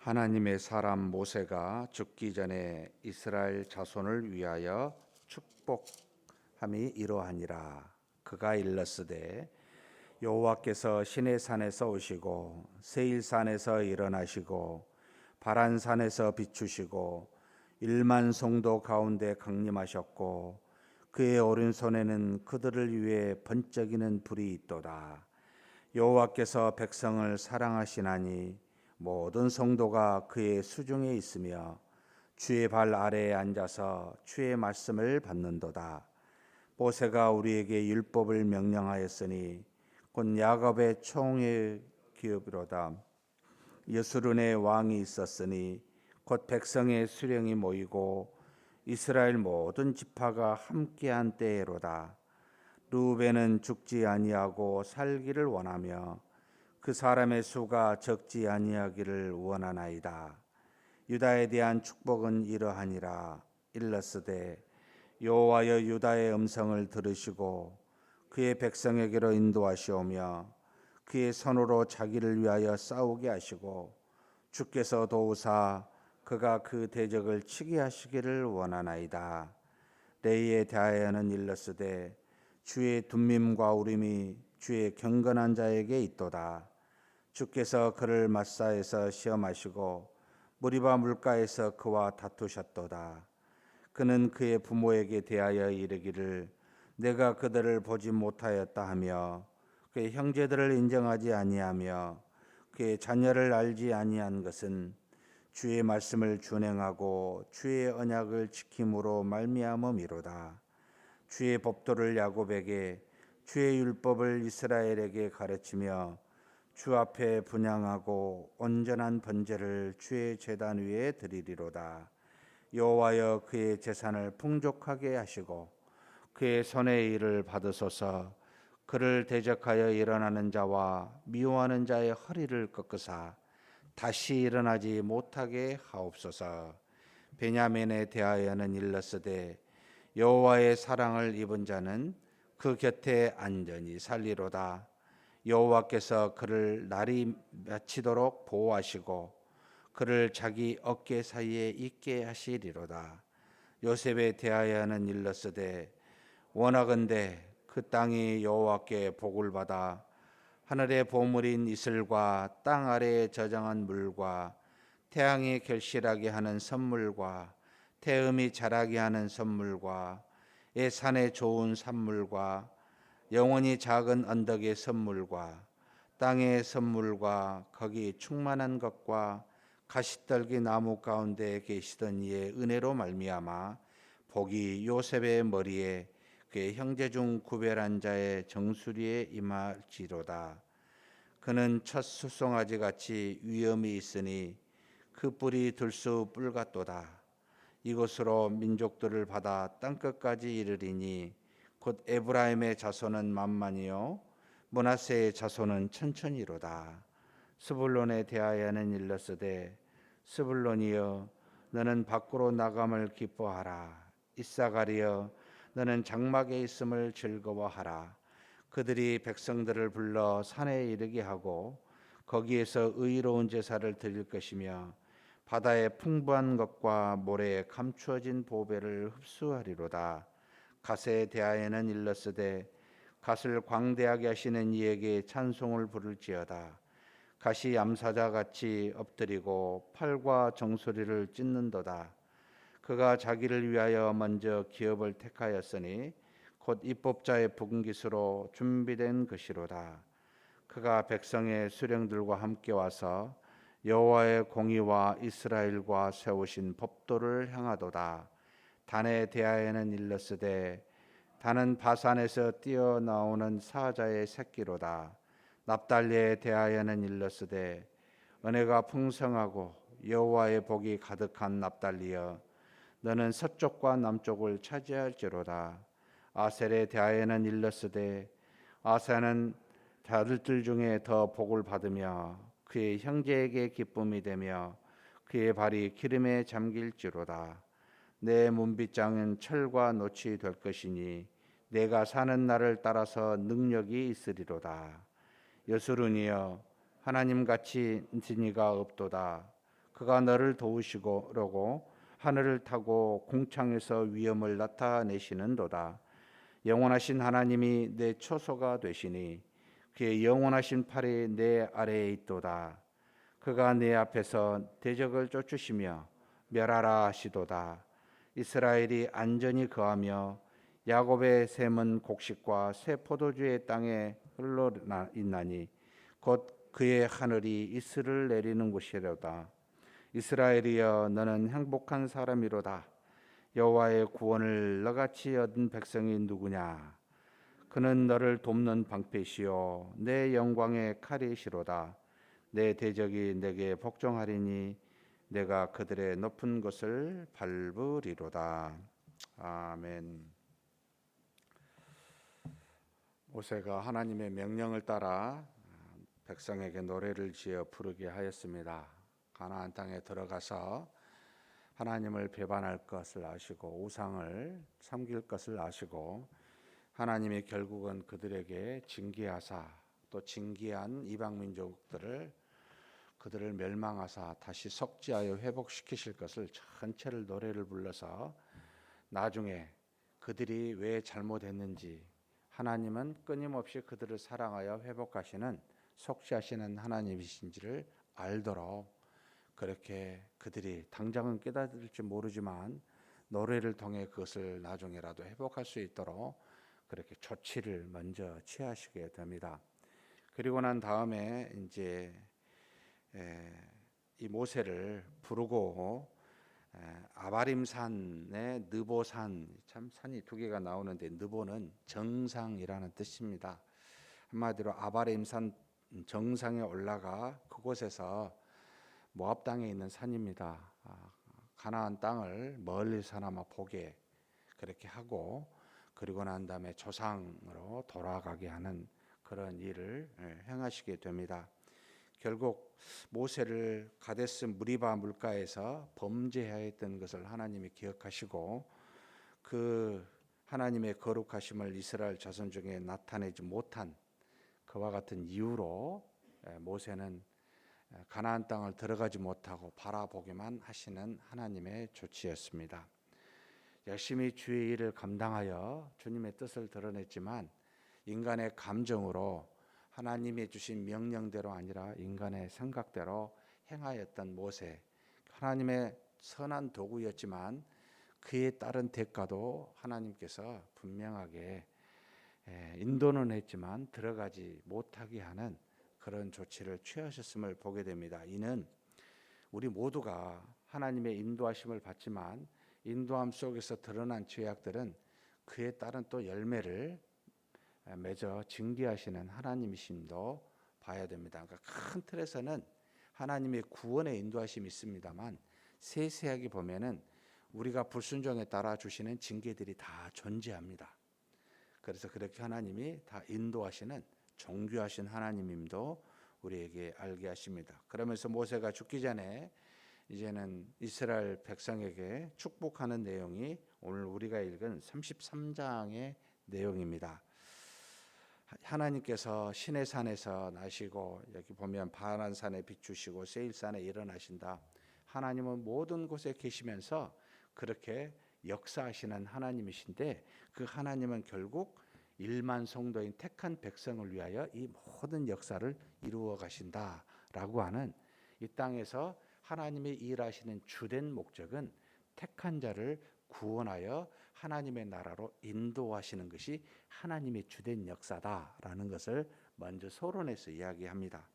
하나님의 사람 모세가 죽기 전에 이스라엘 자손을 위하여 축복함이 이러하니라. 그가 일렀으되 여호와께서 시내 산에서 오시고 세일 산에서 일어나시고 바란 산에서 비추시고 일만 성도 가운데 강림하셨고 그의 오른손에는 그들을 위해 번쩍이는 불이 있도다. 여호와께서 백성을 사랑하시나니 모든 성도가 그의 수중에 있으며 주의 발 아래에 앉아서 주의 말씀을 받는도다. 모세가 우리에게 율법을 명령하였으니 곧 야곱의 총의 기업이로다. 여수른의 왕이 있었으니 곧 백성의 수령이 모이고 이스라엘 모든 지파가 함께한 때로다. 루벤은 죽지 아니하고 살기를 원하며 그 사람의 수가 적지 아니하기를 원하나이다. 유다에 대한 축복은 이러하니라 일러스되 여호와여 유다의 음성을 들으시고 그의 백성에게로 인도하시오며 그의 손으로 자기를 위하여 싸우게 하시고 주께서 도우사 그가 그 대적을 치게 하시기를 원하나이다. 레이에 대하여는 일러스되 주의 둠밈과 우림이 주의 경건한 자에게 있도다. 주께서 그를 마사에서 시험하시고 무리바 물가에서 그와 다투셨도다. 그는 그의 부모에게 대하여 이르기를 내가 그들을 보지 못하였다 하며 그의 형제들을 인정하지 아니하며 그의 자녀를 알지 아니한 것은 주의 말씀을 준행하고 주의 언약을 지킴으로 말미암음이로다. 주의 법도를 야곱에게 주의 율법을 이스라엘에게 가르치며 주 앞에 분양하고 온전한 번제를 주의 제단 위에 드리리로다. 여호와여 그의 재산을 풍족하게 하시고 그의 손의 일을 받으소서. 그를 대적하여 일어나는 자와 미워하는 자의 허리를 꺾으사 다시 일어나지 못하게 하옵소서. 베냐민에 대하여는 일렀으되 여호와의 사랑을 입은 자는 그 곁에 안전히 살리로다. 여호와께서 그를 날이 맺히도록 보호하시고 그를 자기 어깨 사이에 있게 하시리로다. 요셉에 대하여는 일렀으되 원하건대 그 땅이 여호와께 복을 받아 하늘의 보물인 이슬과 땅 아래에 저장한 물과 태양이 결실하게 하는 선물과 태음이 자라게 하는 선물과 의 산의 좋은 산물과 영원히 작은 언덕의 선물과 땅의 선물과 거기 충만한 것과 가시떨기 나무 가운데 계시던 이의 은혜로 말미암아 복이 요셉의 머리에 그의 형제 중 구별한 자의 정수리에 임할지로다. 그는 첫 수송아지 같이 위엄이 있으니 그 뿔이 들수 뿔 같도다. 이곳으로 민족들을 받아 땅 끝까지 이르리니 곧 에브라임의 자손은 만만이요 문하세의 자손은 천천히로다. 스불론에 대하여는 일렀으되 스불론이여 너는 밖으로 나감을 기뻐하라. 이사가리여 너는 장막에 있음을 즐거워하라. 그들이 백성들을 불러 산에 이르게 하고 거기에서 의로운 제사를 드릴 것이며 바다의 풍부한 것과 모래에 감추어진 보배를 흡수하리로다. 갓에 대하여는 일렀으되 갓을 광대하게 하시는 이에게 찬송을 부를지어다. 갓이 암사자 같이 엎드리고 팔과 정수리를 찢는도다. 그가 자기를 위하여 먼저 기업을 택하였으니 곧 입법자의 분깃으로 준비된 것이로다. 그가 백성의 수령들과 함께 와서 여호와의 공의와 이스라엘과 세우신 법도를 향하도다. 단에 대하여는 일렀으되 단은 바산에서 뛰어나오는 사자의 새끼로다. 납달리에 대하여는 일렀으되 은혜가 풍성하고 여호와의 복이 가득한 납달리여 너는 서쪽과 남쪽을 차지할지로다. 아셀에 대하여는 일렀으되 아셀은 다들들 중에 더 복을 받으며 그의 형제에게 기쁨이 되며 그의 발이 기름에 잠길지로다. 내 문빗장은 철과 노치 될 것이니 내가 사는 날을 따라서 능력이 있으리로다. 여수run이여 하나님 같이 진이가 없도다. 그가 너를 도우시고려고 하늘을 타고 공창에서 위엄을 나타내시는도다. 영원하신 하나님이 내 초소가 되시니 그의 영원하신 팔이 내 아래에 있도다. 그가 내 앞에서 대적을 쫓으시며 멸하라 하시도다. 이스라엘이 안전히 거하며 야곱의 샘은 곡식과 새 포도주의 땅에 흘러 있나니 곧 그의 하늘이 이슬을 내리는 곳이로다. 이스라엘이여 너는 행복한 사람이로다. 여호와의 구원을 너같이 얻은 백성이 누구냐? 그는 너를 돕는 방패시요 내 영광의 칼이시로다. 내 대적이 내게 복종하리니 내가 그들의 높은 것을 밟으리로다. 아멘. 모세가 하나님의 명령을 따라 백성에게 노래를 지어 부르게 하였습니다. 가나안 땅에 들어가서 하나님을 배반할 것을 아시고 우상을 섬길 것을 아시고 하나님이 결국은 그들에게 징계하사 또 징계한 이방 민족들을 그들을 멸망하사 다시 석지하여 회복시키실 것을 전체를 노래를 불러서 나중에 그들이 왜 잘못했는지 하나님은 끊임없이 그들을 사랑하여 회복하시는 속죄하시는 하나님이신지를 알도록 그렇게 그들이 당장은 깨달을지 모르지만 노래를 통해 그것을 나중에라도 회복할 수 있도록 그렇게 조치를 먼저 취하시게 됩니다. 그리고 난 다음에 이제 이 모세를 부르고 아바림산의 느보산 참 산이 두 개가 나오는데 느보는 정상이라는 뜻입니다. 한마디로 아바림산 정상에 올라가 그곳에서 모압 땅에 있는 산입니다. 아, 가나안 땅을 멀리서나마 보게 그렇게 하고 그리고 난 다음에 조상으로 돌아가게 하는 그런 일을 예, 행하시게 됩니다. 결국 모세를 가데스 무리바 물가에서 범죄하였던 것을 하나님이 기억하시고 그 하나님의 거룩하심을 이스라엘 자손 중에 나타내지 못한 그와 같은 이유로 예, 모세는 가나안 땅을 들어가지 못하고 바라보기만 하시는 하나님의 조치였습니다. 열심히 주의 일을 감당하여 주님의 뜻을 드러냈지만 인간의 감정으로 하나님이 주신 명령대로 아니라 인간의 생각대로 행하였던 모세 하나님의 선한 도구였지만 그에 따른 대가도 하나님께서 분명하게 인도는 했지만 들어가지 못하게 하는 그런 조치를 취하셨음을 보게 됩니다. 이는 우리 모두가 하나님의 인도하심을 받지만 인도함 속에서 드러난 죄악들은 그에 따른 또 열매를 맺어 징계하시는 하나님이심도 봐야 됩니다. 그러니까 큰 틀에서는 하나님의 구원의 인도하심이 있습니다만 세세하게 보면은 우리가 불순종에 따라 주시는 징계들이 다 존재합니다. 그래서 그렇게 하나님이 다 인도하시는 정규하신 하나님임도 우리에게 알게 하십니다. 그러면서 모세가 죽기 전에 이제는 이스라엘 백성에게 축복하는 내용이 오늘 우리가 읽은 33장의 내용입니다. 하나님께서 신의 산에서 나시고 여기 보면 바란 산에 비추시고 세일 산에 일어나신다. 하나님은 모든 곳에 계시면서 그렇게 역사하시는 하나님이신데 그 하나님은 결국 일만 성도인 택한 백성을 위하여 이 모든 역사를 이루어 가신다라고 하는 이 땅에서 하나님의 일하시는 주된 목적은 택한 자를 구원하여 하나님의 나라로 인도하시는 것이 하나님의 주된 역사다라는 것을 먼저 서론에서 이야기합니다.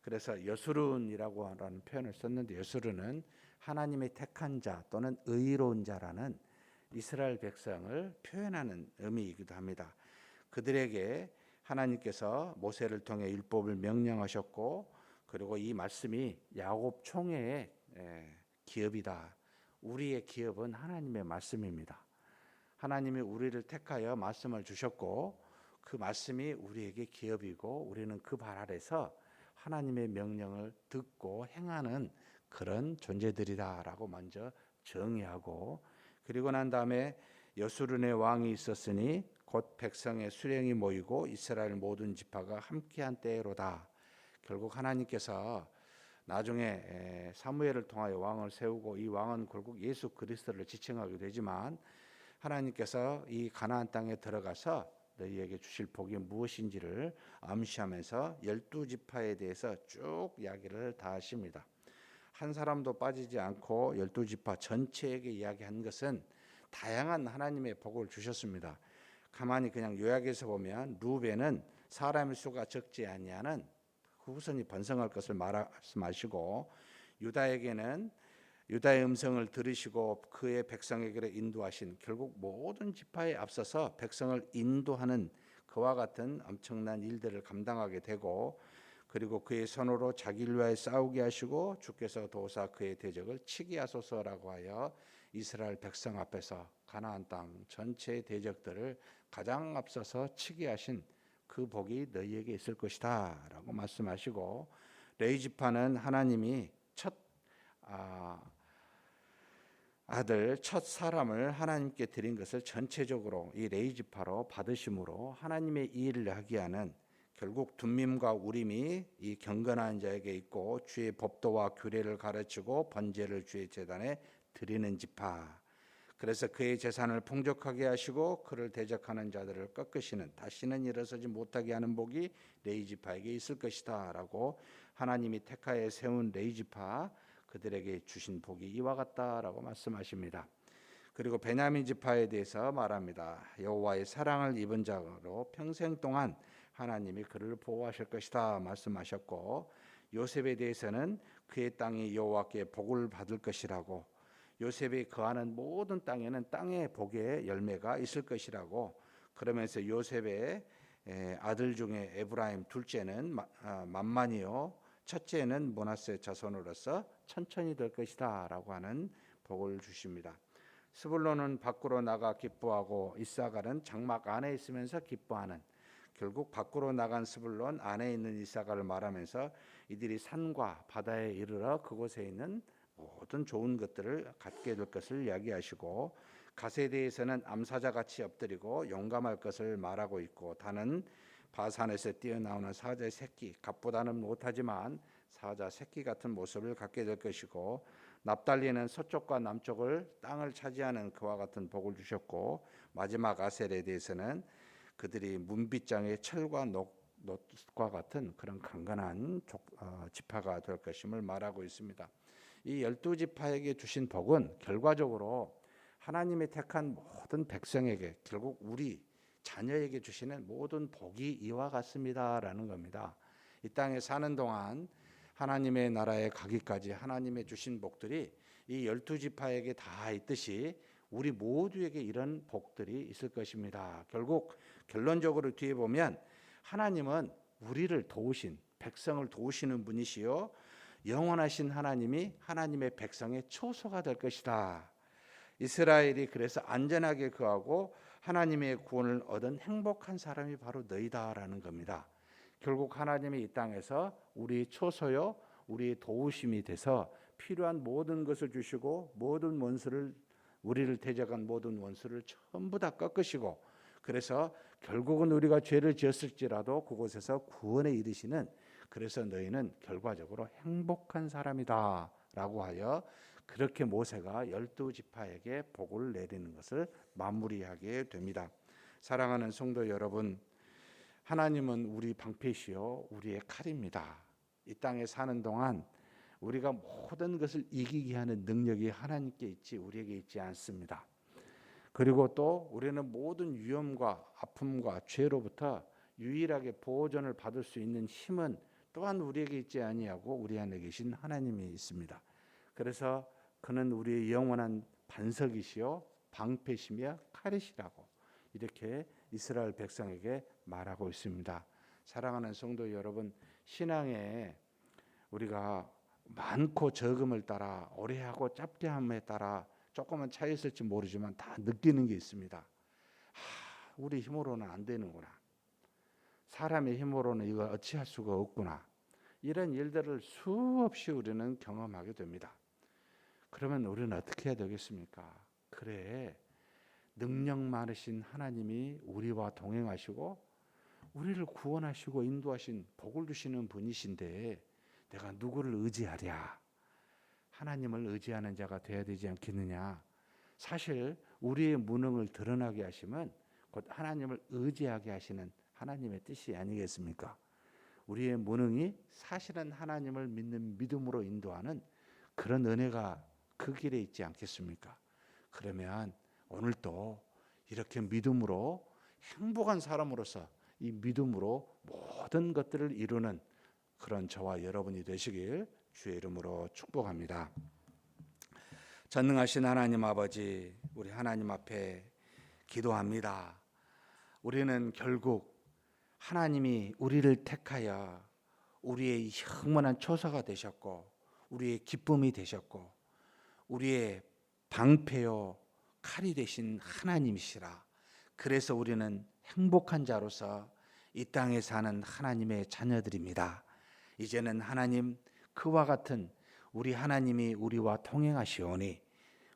그래서 여수른이라고 하는 표현을 썼는데 여수른은 하나님의 택한 자 또는 의로운 자라는 이스라엘 백성을 표현하는 의미이기도 합니다. 그들에게 하나님께서 모세를 통해 율법을 명령하셨고 그리고 이 말씀이 야곱 총회의 기업이다. 우리의 기업은 하나님의 말씀입니다. 하나님이 우리를 택하여 말씀을 주셨고 그 말씀이 우리에게 기업이고 우리는 그 발 아래서 하나님의 명령을 듣고 행하는 그런 존재들이다라고 먼저 정의하고 그리고 난 다음에 여수른의 왕이 있었으니 곧 백성의 수령이 모이고 이스라엘 모든 지파가 함께한 때로다. 결국 하나님께서 나중에 에, 사무엘을 통하여 왕을 세우고 이 왕은 결국 예수 그리스도를 지칭하게 되지만 하나님께서 이 가나안 땅에 들어가서 너희에게 주실 복이 무엇인지를 암시하면서 열두 지파에 대해서 쭉 이야기를 다 하십니다. 한 사람도 빠지지 않고 열두 지파 전체에게 이야기한 것은 다양한 하나님의 복을 주셨습니다. 가만히 그냥 요약해서 보면 루벤은 사람의 수가 적지 아니하는 후손이 번성할 것을 말씀하시고 유다에게는 유다의 음성을 들으시고 그의 백성에게 인도하신 결국 모든 지파에 앞서서 백성을 인도하는 그와 같은 엄청난 일들을 감당하게 되고 그리고 그의 선호로 자기를 위하여 싸우게 하시고 주께서 도사 그의 대적을 치게 하소서라고 하여 이스라엘 백성 앞에서 가나안 땅 전체의 대적들을 가장 앞서서 치게 하신 그 복이 너희에게 있을 것이다라고 말씀하시고 레이 지파는 하나님이 첫 아, 아들 첫 사람을 하나님께 드린 것을 전체적으로 이 레이 지파로 받으심으로 하나님의 일을 하게 하는 결국 둠밈과 우림이 이 경건한 자에게 있고 주의 법도와 규례를 가르치고 번제를 주의 재단에 드리는 지파. 그래서 그의 재산을 풍족하게 하시고 그를 대적하는 자들을 꺾으시는 다시는 일어서지 못하게 하는 복이 레이 지파에게 있을 것이다라고 하나님이 택하에 세운 레이 지파 그들에게 주신 복이 이와 같다라고 말씀하십니다. 그리고 베냐민 지파에 대해서 말합니다. 여호와의 사랑을 입은 자로 평생 동안 하나님이 그를 보호하실 것이다 말씀하셨고 요셉에 대해서는 그의 땅이 여호와께 복을 받을 것이라고 요셉이 거하는 모든 땅에는 땅의 복의 열매가 있을 것이라고 그러면서 요셉의 아들 중에 에브라임 둘째는 아, 만만이요 첫째는 모나스의 자손으로서 천천히 될 것이다 라고 하는 복을 주십니다. 스불론은 밖으로 나가 기뻐하고 이사갈은 장막 안에 있으면서 기뻐하는 결국 밖으로 나간 스불론 안에 있는 이사갈을 말하면서 이들이 산과 바다에 이르러 그곳에 있는 모든 좋은 것들을 갖게 될 것을 이야기하시고 갓에 대해서는 암사자 같이 엎드리고 용감할 것을 말하고 있고 다는 바산에서 뛰어나오는 사자의 새끼 갓보다는 못하지만 사자 새끼 같은 모습을 갖게 될 것이고 납달리는 서쪽과 남쪽을 땅을 차지하는 그와 같은 복을 주셨고 마지막 아셀에 대해서는 그들이 문빗장의 철과 녹과 같은 그런 강건한 어, 지파가 될 것임을 말하고 있습니다. 이 열두 지파에게 주신 복은 결과적으로 하나님의 택한 모든 백성에게 결국 우리 자녀에게 주시는 모든 복이 이와 같습니다라는 겁니다. 이 땅에 사는 동안 하나님의 나라에 가기까지 하나님의 주신 복들이 이 열두 지파에게 다 있듯이 우리 모두에게 이런 복들이 있을 것입니다. 결국 결론적으로 뒤에 보면 하나님은 우리를 도우신 백성을 도우시는 분이시요 영원하신 하나님이 하나님의 백성의 초소가 될 것이다. 이스라엘이 그래서 안전하게 거하고 하나님의 구원을 얻은 행복한 사람이 바로 너희다라는 겁니다. 결국 하나님이 이 땅에서 우리 초소요, 우리 도우심이 돼서 필요한 모든 것을 주시고 모든 원수를 우리를 대적한 모든 원수를 전부 다 꺾으시고 그래서 결국은 우리가 죄를 지었을지라도 그곳에서 구원에 이르시는 그래서 너희는 결과적으로 행복한 사람이다라고 하여 그렇게 모세가 열두 지파에게 복을 내리는 것을 마무리하게 됩니다. 사랑하는 성도 여러분, 하나님은 우리 방패시요 우리의 칼입니다. 이 땅에 사는 동안 우리가 모든 것을 이기게 하는 능력이 하나님께 있지 우리에게 있지 않습니다. 그리고 또 우리는 모든 위험과 아픔과 죄로부터 유일하게 보호전을 받을 수 있는 힘은 또한 우리에게 있지 아니하고 우리 안에 계신 하나님이 있습니다. 그래서 그는 우리의 영원한 반석이시요 방패시며 칼이시라고 이렇게 이스라엘 백성에게 말하고 있습니다. 사랑하는 성도 여러분, 신앙에 우리가 많고 적음을 따라 오래하고 짧게 함에 따라 조금은 차이 있을지 모르지만 다 느끼는 게 있습니다. 하, 우리 힘으로는 안 되는구나. 사람의 힘으로는 이걸 어찌할 수가 없구나. 이런 일들을 수없이 우리는 경험하게 됩니다. 그러면 우리는 어떻게 해야 되겠습니까? 그래. 능력 많으신 하나님이 우리와 동행하시고 우리를 구원하시고 인도하신 복을 주시는 분이신데 내가 누구를 의지하랴? 하나님을 의지하는 자가 되어야 되지 않겠느냐? 사실 우리의 무능을 드러나게 하시면 곧 하나님을 의지하게 하시는 하나님의 뜻이 아니겠습니까? 우리의 무능이 사실은 하나님을 믿는 믿음으로 인도하는 그런 은혜가 그 길에 있지 않겠습니까? 그러면 오늘도 이렇게 믿음으로 행복한 사람으로서 이 믿음으로 모든 것들을 이루는 그런 저와 여러분이 되시길 주의 이름으로 축복합니다. 전능하신 하나님 아버지, 우리 하나님 앞에 기도합니다. 우리는 결국 하나님이 우리를 택하여 우리의 영원한 초사가 되셨고 우리의 기쁨이 되셨고 우리의 방패요 칼이 되신 하나님이시라. 그래서 우리는 행복한 자로서 이 땅에 사는 하나님의 자녀들입니다. 이제는 하나님 그와 같은 우리 하나님이 우리와 통행하시오니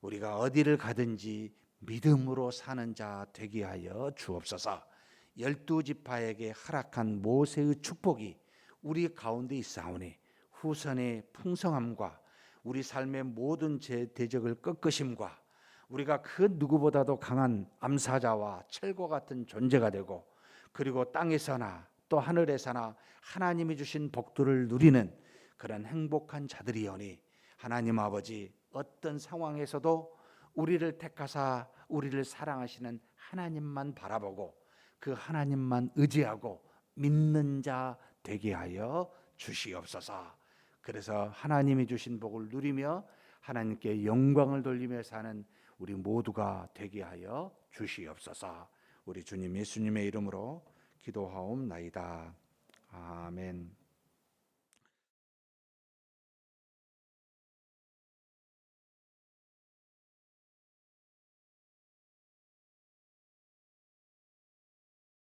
우리가 어디를 가든지 믿음으로 사는 자 되게 하여 주옵소서. 열두 지파에게 허락한 모세의 축복이 우리 가운데 있사오니 후선의 풍성함과 우리 삶의 모든 제 대적을 꺾으심과 우리가 그 누구보다도 강한 암사자와 철과 같은 존재가 되고 그리고 땅에서나 또 하늘에서나 하나님이 주신 복들을 누리는 그런 행복한 자들이오니 하나님 아버지 어떤 상황에서도 우리를 택하사 우리를 사랑하시는 하나님만 바라보고 그 하나님만 의지하고 믿는 자 되게 하여 주시옵소서. 그래서 하나님이 주신 복을 누리며 하나님께 영광을 돌리며 사는 우리 모두가 되게 하여 주시옵소서. 우리 주님 예수님의 이름으로 기도하옵나이다. 아멘.